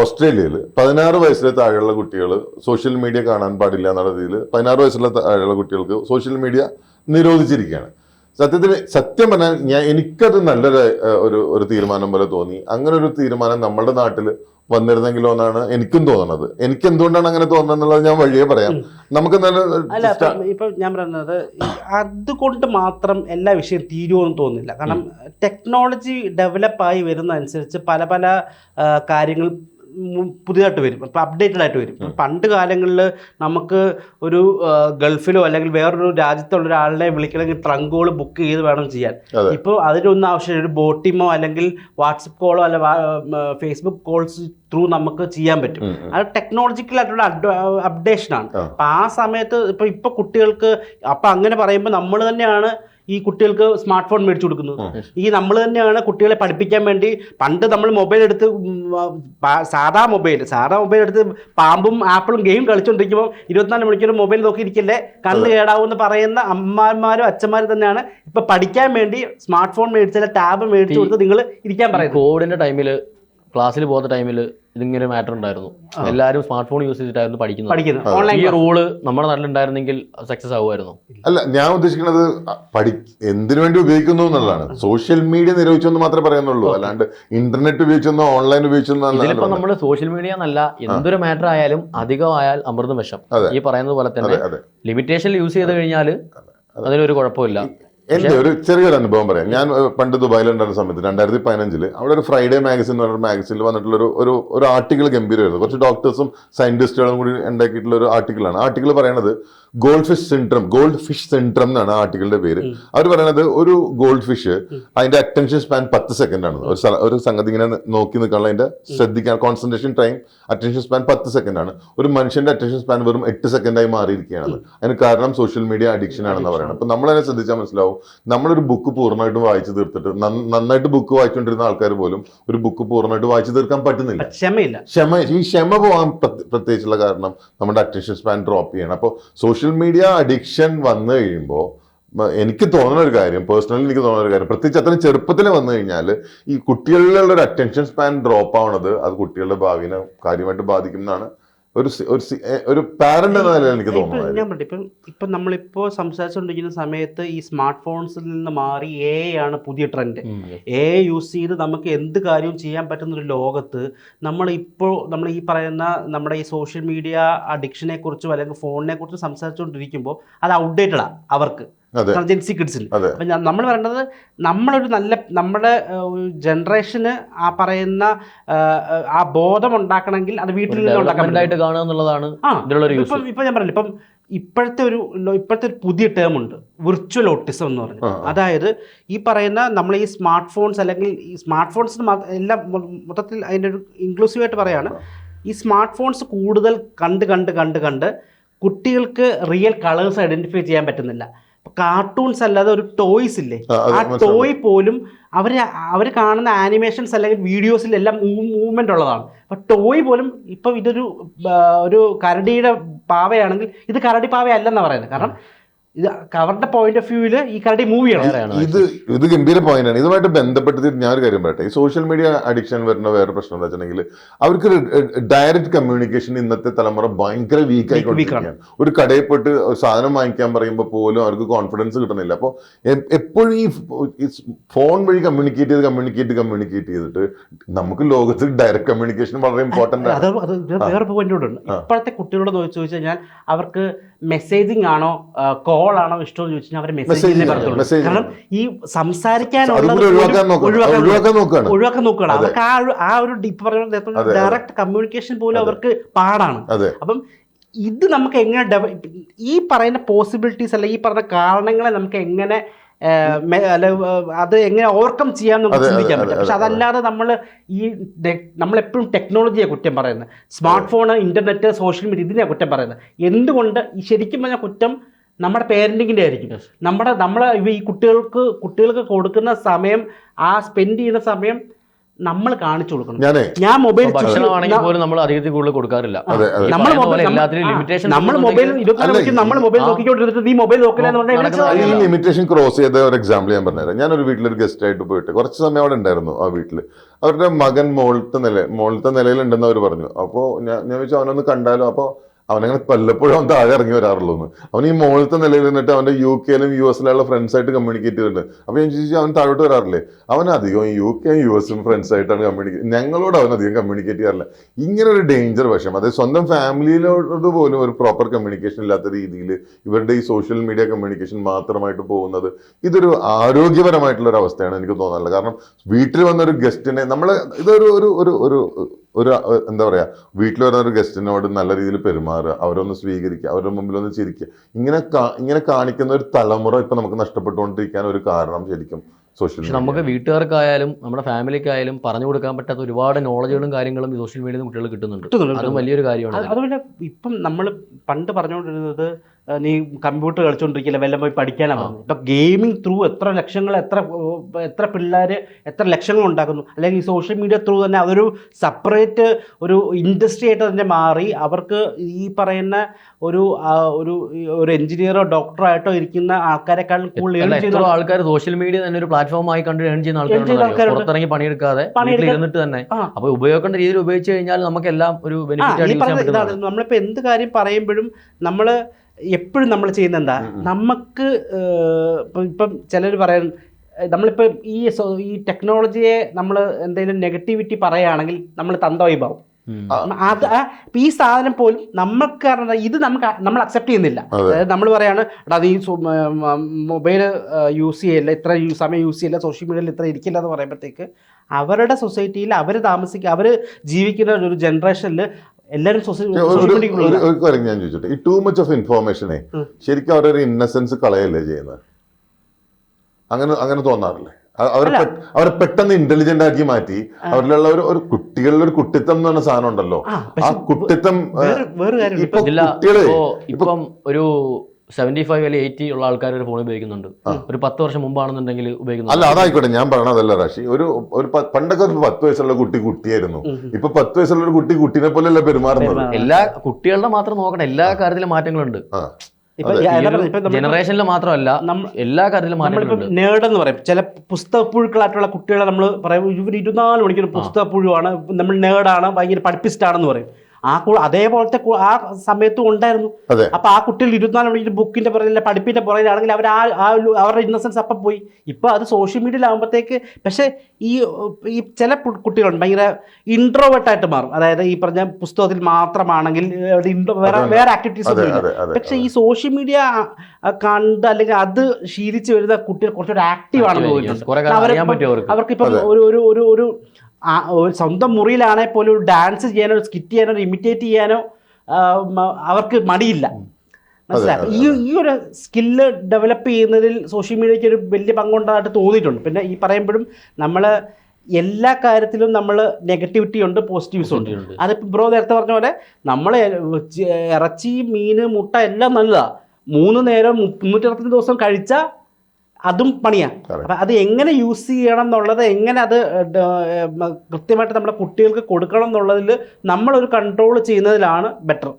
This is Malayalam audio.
ഓസ്ട്രേലിയയിൽ പതിനാറ് വയസ്സിലെ താഴെയുള്ള കുട്ടികൾ സോഷ്യൽ മീഡിയ കാണാൻ പാടില്ല എന്നുള്ള രീതിയിൽ പതിനാറ് വയസ്സുള്ള താഴെയുള്ള കുട്ടികൾക്ക് സോഷ്യൽ മീഡിയ നിരോധിച്ചിരിക്കുകയാണ്. സത്യത്തിൽ സത്യം പറഞ്ഞാൽ ഞാൻ എനിക്കത് നല്ലൊരു ഒരു ഒരു തീരുമാനം പോലെ തോന്നി. അങ്ങനെ ഒരു തീരുമാനം നമ്മുടെ നാട്ടിൽ വന്നിരുന്നെങ്കിലോ എന്നാണ് എനിക്കും തോന്നുന്നത്. എനിക്ക് എന്തുകൊണ്ടാണ് അങ്ങനെ തോന്നുന്നത് എന്നുള്ളത് ഞാൻ വഴിയേ പറയാം. നമുക്ക് നല്ല അല്ല ഇപ്പം ഞാൻ പറയുന്നത് അതുകൊണ്ട് മാത്രം എല്ലാ വിഷയം തീരുമെന്ന് തോന്നുന്നില്ല. കാരണം ടെക്നോളജി ഡെവലപ്പായി വരുന്ന അനുസരിച്ച് പല പല കാര്യങ്ങൾ പുതിയതായിട്ട് വരും ഇപ്പം അപ്ഡേറ്റഡ് ആയിട്ട് വരും പണ്ട് കാലങ്ങളിൽ നമുക്ക് ഒരു ഗൾഫിലോ അല്ലെങ്കിൽ വേറൊരു രാജ്യത്തുള്ള ഒരാളിനെ വിളിക്കണമെങ്കിൽ ട്രങ്ക് കോൾ ബുക്ക് ചെയ്ത് വേണം ചെയ്യാൻ. ഇപ്പോൾ അതിനൊന്നും ആവശ്യമില്ല ഒരു ബോട്ടിമോ അല്ലെങ്കിൽ വാട്സപ്പ് കോളോ അല്ല ഫേസ്ബുക്ക് കോൾസ് ത്രൂ നമുക്ക് ചെയ്യാൻ പറ്റും. അത് ടെക്നോളജിക്കൽ ആയിട്ടുള്ള അപ്ഡേഷൻ ആണ് ആ. ആ സമയത്ത് ഇപ്പം ഇപ്പം കുട്ടികൾക്ക് അപ്പം അങ്ങനെ പറയുമ്പോൾ നമ്മൾ തന്നെയാണ് ഈ കുട്ടികൾക്ക് സ്മാർട്ട് ഫോൺ മേടിച്ചു കൊടുക്കുന്നത്. ഈ നമ്മൾ തന്നെയാണ് കുട്ടികളെ പഠിപ്പിക്കാൻ വേണ്ടി പണ്ട് നമ്മൾ മൊബൈൽ എടുത്ത് സാധാ മൊബൈൽ സാധാ മൊബൈൽ എടുത്ത് പാമ്പും ആപ്പിളും ഗെയിം കളിച്ചുകൊണ്ടിരിക്കുമ്പോൾ ഇരുപത്തിനാല് മണിക്കൂർ മൊബൈൽ നോക്കിയിരിക്കില്ലേ? കണ്ണ് കേടാവൂന്ന് പറയുന്ന അമ്മമാരും അച്ഛന്മാരും തന്നെയാണ് ഇപ്പൊ പഠിക്കാൻ വേണ്ടി സ്മാർട്ട് ഫോൺ മേടിച്ചാൽ ടാബ് മേടിച്ചു കൊടുത്ത് നിങ്ങൾ ഇരിക്കാൻ പറയും കോവിഡിന്റെ ടൈമിൽ ക്ലാസ്സിൽ പോകുന്ന ടൈമിൽ ഇതിങ്ങനെ മാറ്റർ ഉണ്ടായിരുന്നു. എല്ലാവരും സ്മാർട്ട് ഫോൺ യൂസ് ചെയ്തിട്ടായിരുന്നു പഠിക്കുന്നത്. ഈ റൂൾ നമ്മുടെ നാട്ടിലുണ്ടായിരുന്നെങ്കിൽ സക്സസ് ആവുമായിരുന്നു. അല്ല ഞാൻ ഉദ്ദേശിക്കുന്നത് പഠി എന്തിനു വേണ്ടി ഉപയോഗിക്കുന്നു എന്നുള്ളതാണ്. സോഷ്യൽ മീഡിയ നിരോധിച്ചെന്ന് മാത്രമേ പറയുന്നുള്ളൂ. അല്ലാണ്ട് ഇന്റർനെറ്റ് ഉപയോഗിച്ചെന്നോ ഓൺലൈൻ ഉപയോഗിച്ചെന്നോ നമ്മൾ സോഷ്യൽ മീഡിയ എന്നല്ല എന്തൊരു മാറ്റർ ആയാലും അധികമായാൽ അമൃതം വിഷം. ഈ പറയുന്നത് പോലെ തന്നെ ലിമിറ്റേഷൻ യൂസ് ചെയ്ത് കഴിഞ്ഞാൽ അതിനൊരു കുഴപ്പമില്ല. എന്റെ ഒരു ചെറിയൊരു അനുഭവം പറയാം. ഞാൻ പണ്ട് ദുബായിൽ ഉണ്ടായിരുന്ന സമയത്ത് രണ്ടായിരത്തി പതിനഞ്ചിൽ അവിടെ ഒരു ഫ്രൈഡേ മാഗസിൻ എന്ന് പറഞ്ഞ മാഗസിനിൽ വന്നിട്ടുള്ള ഒരു ഒരു ഒരു ആർട്ടിക്കിൾ ഗംഭീരമായിരുന്നു കുറച്ച് ഡോക്ടേഴ്സും സയന്റിസ്റ്റുകളും കൂടി ഉണ്ടാക്കിയിട്ടുള്ള ഒരു ആർട്ടിക്കിളാണ്. ആർട്ടിക്കിൾ പറയണത് gold fish syndrome gold fish syndrome എന്നാണ് ആർട്ടിക്കിളിന്റെ പേര്. അവർ പറയണത് ഒരു ഗോൾഡ് ഫിഷ് അതിന്റെ അറ്റൻഷൻ സ്പാൻ പത്ത് സെക്കൻഡ് ആണ് ഒരു ഒരു സംഗതി ഇങ്ങനെ നോക്കി നിൽക്കാനുള്ള അതിന്റെ ശ്രദ്ധിക്കാൻ കോൺസെൻട്രേഷൻ ടൈം അറ്റൻഷൻ സ്പാൻ പത്ത് സെക്കൻഡ് ആണ് ഒരു മനുഷ്യന്റെ അറ്റൻഷൻ സ്പാൻ വെറും എട്ട് സെക്കൻഡായി മാറിയിരിക്കുകയാണ്. അതിന് കാരണം സോഷ്യൽ മീഡിയ അഡിക്ഷൻ ആണെന്ന് പറയുന്നത്. അപ്പൊ നമ്മൾ അതിനെ ശ്രദ്ധിച്ചാൽ മനസ്സിലാവും നമ്മളൊരു ബുക്ക് പൂർണമായിട്ട് വായിച്ചു തീർത്തിട്ട് നന്നായിട്ട് ബുക്ക് വായിച്ചുകൊണ്ടിരുന്ന ആൾക്കാർ പോലും ഒരു ബുക്ക് പൂർണമായിട്ട് വായിച്ചു തീർക്കാൻ പറ്റുന്നില്ല. ക്ഷമയില്ല. ക്ഷമ ഈ ക്ഷമ പോകാൻ പ്രത്യ- പ്രത്യേകിച്ചുള്ള കാരണം നമ്മുടെ അറ്റൻഷൻ സ്പാൻ ഡ്രോപ്പ് ചെയ്യണം. അപ്പോൾ സോഷ്യൽ മീഡിയ അഡിക്ഷൻ വന്നു കഴിയുമ്പോൾ എനിക്ക് തോന്നുന്ന ഒരു കാര്യം പേഴ്സണലി എനിക്ക് തോന്നുന്ന ഒരു കാര്യം പ്രത്യേകിച്ച് അത്ര ചെറുപ്പത്തിൽ വന്നു കഴിഞ്ഞാൽ ഈ കുട്ടികളിലുള്ള ഒരു അറ്റൻഷൻ സ്പാൻ ഡ്രോപ്പ് ആവണത് അത് കുട്ടികളുടെ ഭാവിനെ കാര്യമായിട്ട് ബാധിക്കും എന്നാണ് ഒരു ഒരു ഒരു പാരന്റ് എന്ന നിലയിൽ എനിക്ക് തോന്നുന്നത് ഞാൻ ഇപ്പം ഇപ്പം നമ്മളിപ്പോ സംസാരിച്ചുകൊണ്ടിരിക്കുന്ന സമയത്ത് ഈ സ്മാർട്ട് ഫോൺസിൽ നിന്ന് മാറി എ ആണ് പുതിയ ട്രെൻഡ് എ യൂസ് ചെയ്ത് നമുക്ക് എന്ത് കാര്യവും ചെയ്യാൻ പറ്റുന്ന ഒരു ലോകത്ത് നമ്മൾ ഇപ്പോൾ നമ്മൾ ഈ പറയുന്ന നമ്മുടെ ഈ സോഷ്യൽ മീഡിയ അഡിക്ഷനെ കുറിച്ചും അല്ലെങ്കിൽ ഫോണിനെ കുറിച്ചും സംസാരിച്ചുകൊണ്ടിരിക്കുമ്പോൾ അത് ഔട്ട്ഡേറ്റഡാ അവർക്ക്. ജെൻസി കിഡ്സിൽ അപ്പം നമ്മൾ പറയുന്നത് നമ്മളൊരു നല്ല നമ്മുടെ ജനറേഷന് ആ പറയുന്ന ആ, ബോധം ഉണ്ടാക്കണമെങ്കിൽ അത് വീട്ടിൽ നിന്ന് ഉണ്ടാക്കാൻ. കാണുക എന്നുള്ളതാണ് ആ ഒരു യൂസ് ഇപ്പം ഇപ്പം ഞാൻ പറഞ്ഞില്ല ഇപ്പം ഇപ്പോഴത്തെ ഒരു ഇപ്പോഴത്തെ ഒരു പുതിയ ടേം ഉണ്ട്. വിർച്വൽ ഓട്ടിസം എന്ന് പറഞ്ഞു. അതായത് ഈ പറയുന്ന നമ്മൾ ഈ സ്മാർട്ട് ഫോൺസ് അല്ലെങ്കിൽ ഈ സ്മാർട്ട് ഫോൺസിന് എല്ലാം മൊത്തത്തിൽ അതിന്റെ ഒരു ഇൻക്ലൂസീവായിട്ട് പറയാണ്. ഈ സ്മാർട്ട് ഫോൺസ് കൂടുതൽ കണ്ട് കണ്ട് കണ്ട് കണ്ട് കുട്ടികൾക്ക് റിയൽ കളേഴ്സ് ഐഡന്റിഫൈ ചെയ്യാൻ പറ്റുന്നില്ല. കാർട്ടൂൺസ് അല്ലാതെ ഒരു ടോയ്സ് ഇല്ലേ? ആ. ടോയ് പോലും അവർ അവർ കാണുന്ന ആനിമേഷൻസ് അല്ലെങ്കിൽ വീഡിയോസിലെല്ലാം മൂവ്മെന്റ് ഉള്ളതാണ്. അപ്പൊ ടോയ് പോലും ഇപ്പം ഇതൊരു ഒരു കരടിയുടെ പാവയാണെങ്കിൽ ഇത് കരടി പാവയല്ലെന്നാണ് പറയുന്നത്. കാരണം ഇത് അവരുടെ പോയിന്റ് ഓഫ് വ്യൂവിൽ ഈ കരടി മൂവ് ചെയ്യണം. ഇത് ഇത് ഗംഭീര പോയിന്റ് ആണ്. ഇതുമായിട്ട് ബന്ധപ്പെട്ടിട്ട് ഞാൻ ഒരു കാര്യം പറയട്ടെ. ഈ സോഷ്യൽ മീഡിയ അഡിക്ഷൻ വരുന്ന വേറെ പ്രശ്നം എന്താ വെച്ചിട്ടുണ്ടെങ്കിൽ അവർക്ക് ഡയറക്റ്റ് കമ്മ്യൂണിക്കേഷൻ ഇന്നത്തെ തലമുറ ഭയങ്കര വീക്ക് ആയിക്കൊണ്ടിരിക്കുകയാണ്. ഒരു കടയിൽ പോയിട്ട് സാധനം വാങ്ങിക്കാൻ പറയുമ്പോൾ പോലും അവർക്ക് കോൺഫിഡൻസ് കിട്ടുന്നില്ല. അപ്പോൾ എപ്പോഴും ഈ ഫോൺ വഴി കമ്മ്യൂണിക്കേറ്റ് ചെയ്ത് കമ്മ്യൂണിക്കേറ്റ് കമ്മ്യൂണിക്കേറ്റ് ചെയ്തിട്ട് നമുക്ക് ലോകത്ത് ഡയറക്റ്റ് കമ്മ്യൂണിക്കേഷൻ വളരെ ഇമ്പോർട്ടന്റ് ആണ്. വേറെ പോയിന്റ് ഇപ്പോഴത്തെ കുട്ടികളോട് ചോദിച്ചു കഴിഞ്ഞാൽ അവർക്ക് മെസ്സേജിങ് ആണോ കോൾ ആണോ ഇഷ്ടമെന്ന് ചോദിച്ചു കഴിഞ്ഞാൽ അവർ മെസ്സേജ് Messaging ആണ്, പറയത്തുള്ളൂ messaging കാരണം ഈ സംസാരിക്കാനുള്ളത് പോലും ഒഴിവാക്കാൻ നോക്കുകയാണ്. അവർക്ക് ആ ഒരു ആ ഒരു. ഡയറക്റ്റ് കമ്മ്യൂണിക്കേഷൻ പോലും അവർക്ക് പാടാണ്. അപ്പം ഇത് നമുക്ക് എങ്ങനെ ഈ പറയുന്ന പോസിബിലിറ്റീസ് അല്ലെങ്കിൽ ഈ പറഞ്ഞ കാരണങ്ങളെ നമുക്ക് എങ്ങനെ അത് എങ്ങനെ ഓവർകം ചെയ്യാൻ നമുക്ക് ചിന്തിക്കാൻ പറ്റും. പക്ഷെ അതെ, അതല്ലാതെ നമ്മൾ ഈ നമ്മളെപ്പോഴും ടെക്നോളജിയെ കുറ്റം പറയുന്നത്. Smartphone internet social media ഇതിനെ കുറ്റം പറയുന്നത്. എന്തുകൊണ്ട് ഈ ശരിക്കും പറഞ്ഞ കുറ്റം നമ്മുടെ പേരന്റിങ്ങിന്റെ ആയിരിക്കും. നമ്മുടെ നമ്മൾ ഈ കുട്ടികൾക്ക് കുട്ടികൾക്ക് കൊടുക്കുന്ന സമയം ആ സ്പെൻഡ് ചെയ്യുന്ന സമയം നമ്മൾ കാണിച്ചു കൊടുക്കണം. ഞാൻ മൊബൈൽ നമ്മൾ അധികത്തിൽ കൂടുതൽ കൊടുക്കാറില്ല. നമ്മൾ മൊബൈൽ എല്ലാത്തിനും ലിമിറ്റേഷൻ നമ്മൾ മൊബൈൽ നമ്മൾ മൊബൈൽ. നോക്കിക്കൊണ്ടിരുന്നിട്ട് നീ മൊബൈൽ നോക്കില്ല എന്ന് പറഞ്ഞാൽ ഈ ലിമിറ്റേഷൻ ക്രോസ് ചെയ്ത ഒരു എക്സാമ്പിൾ ഞാൻ പറഞ്ഞുതരാം. ഞാനൊരു വീട്ടിലൊരു ഗസ്റ്റ് ആയിട്ട് പോയിട്ട് കുറച്ച് സമയം അവിടെ ഉണ്ടായിരുന്നു ആ വീട്ടിൽ അവരുടെ മകൻ മോളത്തെ നില മോളത്തെ നിലയിലുണ്ടെന്ന് അവർ പറഞ്ഞു. അപ്പോൾ ഞാൻ ഞാൻ വെച്ചാൽ അവനൊന്ന് കണ്ടാലോ? അപ്പോൾ അവനങ്ങനെ വല്ലപ്പോഴും അവൻ താഴെ ഇറങ്ങി വരാറുള്ളൂ എന്ന് അവൻ ഈ മുകളിലത്തെ നിലയിൽ നിന്നിട്ട് അവന്റെ യു കെയിലും യു എസിലുള്ള ഫ്രണ്ട്സ് ആയിട്ട് കമ്മ്യൂണിക്കേറ്റ് ചെയ്തിട്ടുണ്ട്. അപ്പൊ ഞാൻ ചോദിച്ചു അവൻ താഴോട്ട് വരാറില്ലേ? അവൻ അധികം യു കെയും യു എസും ഫ്രണ്ട്സ് ആയിട്ടാണ് കമ്മ്യൂണിക്കേറ്റ് ഞങ്ങളോട് അവൻ അധികം കമ്മ്യൂണിക്കേറ്റ് ചെയ്യാറില്ല. ഇങ്ങനെ ഒരു ഡേഞ്ചർ വശം അതായത് സ്വന്തം ഫാമിലിയിലോട് പോലും ഒരു പ്രോപ്പർ കമ്മ്യൂണിക്കേഷൻ ഇല്ലാത്ത രീതിയിൽ ഇവരുടെ ഈ സോഷ്യൽ മീഡിയ കമ്മ്യൂണിക്കേഷൻ മാത്രമായിട്ട് പോകുന്നത് ഇതൊരു ആരോഗ്യപരമായിട്ടുള്ള ഒരു അവസ്ഥയാണ് എനിക്ക് തോന്നാറുള്ളത്. കാരണം വീട്ടിൽ വന്ന ഒരു ഗസ്റ്റിനെ നമ്മൾ ഇതൊരു ഒരു ഒരു ഒരു എന്താ പറയുക വീട്ടിൽ വരുന്ന ഒരു ഗസ്റ്റിനോട് നല്ല രീതിയിൽ പെരുമാറുക അവരൊന്ന് സ്വീകരിക്കുക അവരുടെ മുമ്പിൽ ഒന്ന് ചിരിക്കുക. ഇങ്ങനെ ഇങ്ങനെ കാണിക്കുന്ന ഒരു തലമുറ ഇപ്പൊ നമുക്ക് നഷ്ടപ്പെട്ടുകൊണ്ടിരിക്കാൻ ഒരു കാരണം ശരിക്കും സോഷ്യൽ മീഡിയ നമുക്ക് വീട്ടുകാർക്കായാലും നമ്മുടെ ഫാമിലിക്കായാലും പറഞ്ഞു കൊടുക്കാൻ പറ്റാത്ത ഒരുപാട് നോളജുകളും കാര്യങ്ങളും ഈ സോഷ്യൽ മീഡിയയിൽ നിന്ന് കുട്ടികൾ കിട്ടുന്നുണ്ട്. അത് വലിയൊരു കാര്യമാണ്. അത് അതുപോലെ ഇപ്പം നമ്മൾ പണ്ട് പറഞ്ഞുകൊണ്ടിരുന്നത് നീ കമ്പ്യൂട്ടർ കളിച്ചുകൊണ്ടിരിക്കില്ല വല്ലതും പോയി പഠിക്കാനാണ് പറഞ്ഞത്? ഇപ്പൊ ഗെയിമിംഗ് ത്രൂ എത്ര ലക്ഷങ്ങൾ എത്ര എത്ര പിള്ളേർ എത്ര ലക്ഷങ്ങൾ ഉണ്ടാക്കുന്നു. അല്ലെങ്കിൽ ഈ സോഷ്യൽ മീഡിയ ത്രൂ തന്നെ അതൊരു സെപ്പറേറ്റ് ഒരു ഇൻഡസ്ട്രി ആയിട്ട് തന്നെ മാറി. അവർക്ക് ഈ പറയുന്ന ഒരു ഒരു ഒരു എഞ്ചിനീയറോ ഡോക്ടറോ ആയിട്ടോ ഇരിക്കുന്ന ആൾക്കാരെക്കാളും കൂടുതൽ ചെയ്യുന്ന ആൾക്കാർ സോഷ്യൽ മീഡിയ തന്നെ ഒരു പ്ലാറ്റ്ഫോം ആയി കണ്ട് ഏൺ ചെയ്യുന്ന ആൾക്കാരുണ്ട്. പുറത്തിറങ്ങി പണിയെടുക്കാതെ ഇരുന്നിട്ട് തന്നെ. അപ്പോൾ അപ്പൊ ഉപയോഗിക്കേണ്ട രീതിയിൽ ഉപയോഗിച്ച് കഴിഞ്ഞാൽ നമുക്കെല്ലാം ഒരു ബെനിഫിറ്റ് നമ്മളിപ്പോൾ എന്ത് കാര്യം പറയുമ്പോഴും നമ്മൾ എപ്പോഴും നമ്മൾ ചെയ്യുന്ന എന്താ നമുക്ക് ഇപ്പം ചിലർ പറയാൻ നമ്മളിപ്പോൾ ഈ ഈ ടെക്നോളജിയെ നമ്മൾ എന്തെങ്കിലും നെഗറ്റിവിറ്റി പറയുകയാണെങ്കിൽ നമ്മൾ തന്തവൈഭാവും. ഉം. അത് ഈ സാധനം പോലും നമുക്ക് കാരണം ഇത് നമുക്ക് നമ്മൾ അക്സെപ്റ്റ് ചെയ്യുന്നില്ല. അതായത് നമ്മൾ പറയാണ് എടാ നീ മൊബൈൽ യൂസ് ചെയ്യല്ല ഇത്ര സമയം യൂസ് ചെയ്യില്ല സോഷ്യൽ മീഡിയയിൽ ഇത്ര ഇരിക്കില്ല എന്ന് പറയുമ്പോഴത്തേക്ക് അവരുടെ സൊസൈറ്റിയിൽ അവർ താമസിക്കുക അവർ ജീവിക്കുന്ന ഒരു ജനറേഷനിൽ എല്ലാവരും സോഷ്യൽ ഒരു കാര്യം ഞാൻ ചോദിച്ചോട്ടെ. ഈ ടൂ മച്ച് ഓഫ് ഇൻഫോർമേഷനെ ശരിക്കും അവരുടെ ഒരു ഇന്നസെൻസ് കളയല്ലേ ചെയ്യുന്നത്? അങ്ങനെ അങ്ങനെ തോന്നാറില്ലേ? അവരെ അവരെ പെട്ടെന്ന് ഇന്റലിജന്റ് ആക്കി മാറ്റി അവരിലുള്ള ഒരു ഒരു കുട്ടികളിൽ ഒരു കുട്ടിത്തം എന്ന് പറഞ്ഞ സാധനം ഉണ്ടല്ലോ. ആ, കുട്ടിത്തം ഇപ്പൊ ഇപ്പോ ഇപ്പം ഒരു സെവന്റി ഫൈവ് അല്ലെങ്കിൽ എയ്റ്റി ഉള്ള ആൾക്കാർ ഒരു ഫോൺ ഉപയോഗിക്കുന്നുണ്ട്. ഒരു പത്ത് വർഷം മുമ്പാണെന്നുണ്ടെങ്കിൽ ഉപയോഗിക്കുന്നു അല്ല അതായിക്കോട്ടെ ഞാൻ പറഞ്ഞതല്ല റാഷി. ഒരു ഒരു പണ്ടൊക്കെ ഒരു പത്ത് വയസ്സുള്ള കുട്ടി കുട്ടിയായിരുന്നു. ഇപ്പൊ പത്ത് വയസ്സുള്ള ഒരു കുട്ടി കുട്ടിനെ പോലെയല്ല പെരുമാറുന്നത്? പെരുമാറുന്നത്. എല്ലാ കുട്ടികളുടെ മാത്രം നോക്കണം എല്ലാ കാര്യത്തിലും മാറ്റങ്ങളുണ്ട്. ജനറേഷനിൽ മാത്രമല്ല നമ്മ- എല്ലാ കാര്യത്തിലും മാറ്റങ്ങളുണ്ട്. എന്ന് പറയും. ചില പുസ്തകപ്പുഴുക്കളായിട്ടുള്ള കുട്ടികളെ നമ്മൾ പറയും ഇവർ ഇരുപത്തിനാല് മണിക്കൂർ പുസ്തകപ്പുഴുവാണ്. നമ്മൾ നേടാണ് ഭയങ്കര പഠിപ്പിസ്റ്റാണെന്ന് പറയും. ആ കു- അതേപോലത്തെ ആ സമയത്തും ഉണ്ടായിരുന്നു. അപ്പൊ ആ കുട്ടികൾ ഇരുപത്തിനാല് മണിക്കൂർ ബുക്കിന്റെ പുറകിൽ പഠിപ്പിന്റെ പുറകിലാണെങ്കിൽ അവർ ആ അവരുടെ ഇന്നസെൻസ് അപ്പം പോയി. ഇപ്പൊ അത് സോഷ്യൽ മീഡിയയിലാകുമ്പോഴത്തേക്ക് പക്ഷെ ഈ ഈ ചില കുട്ടികളുണ്ട്. ഭയങ്കര ഇൻട്രോവേർട്ട് ആയിട്ട് മാറും. അതായത് ഈ പറഞ്ഞ പുസ്തകത്തിൽ മാത്രമാണെങ്കിൽ വേറെ വേറെ ആക്ടിവിറ്റീസ് ഒന്നും പക്ഷെ ഈ സോഷ്യൽ മീഡിയ കണ്ട് അല്ലെങ്കിൽ അത് ശീലിച്ച് വരുന്ന കുട്ടികൾ കുറച്ചുകൂടെ ആക്റ്റീവ് ആണെന്ന് തോന്നുന്നുണ്ട്. കുറെ അറിയാൻ പറ്റും അവർക്ക്. അവർക്ക് ഇപ്പം ഒരു ഒരു ഒരു ഒരു ഒരു ആ- സ്വന്തം മുറിയിലാണെങ്കിൽ പോലും ഒരു ഡാൻസ് ചെയ്യാനോ സ്കിറ്റ് ചെയ്യാനോ ഇമിറ്റേറ്റ് ചെയ്യാനോ അവർക്ക് മടിയില്ല. മനസ്സിലായി? ഈ ഈ ഒരു സ്കില്ല് ഡെവലപ്പ് ചെയ്യുന്നതിൽ സോഷ്യൽ മീഡിയയ്ക്ക് ഒരു വലിയ പങ്കുണ്ടായിട്ട് തോന്നിയിട്ടുണ്ട്. പിന്നെ ഈ പറയുമ്പോഴും നമ്മൾ എല്ലാ കാര്യത്തിലും നമ്മൾ നെഗറ്റിവിറ്റി ഉണ്ട് പോസിറ്റീവ്സ് ഉണ്ട്. അതിപ്പോൾ ബ്രോ നേരത്തെ പറഞ്ഞ പോലെ നമ്മൾ ഇറച്ചി മീൻ മുട്ട എല്ലാം നല്ലതാണ് മൂന്ന് നേരം മുന്നൂറ്റി അറുപത്തഞ്ച് ദിവസം കഴിച്ചാൽ അതും പണിയാണ്. അപ്പം അത് എങ്ങനെ യൂസ് ചെയ്യണം എന്നുള്ളത് എങ്ങനെ അത് കൃത്യമായിട്ട് നമ്മുടെ കുട്ടികൾക്ക് കൊടുക്കണം എന്നുള്ളതിൽ നമ്മളൊരു കൺട്രോൾ ചെയ്യുന്നതിലാണ് ബെറ്റർ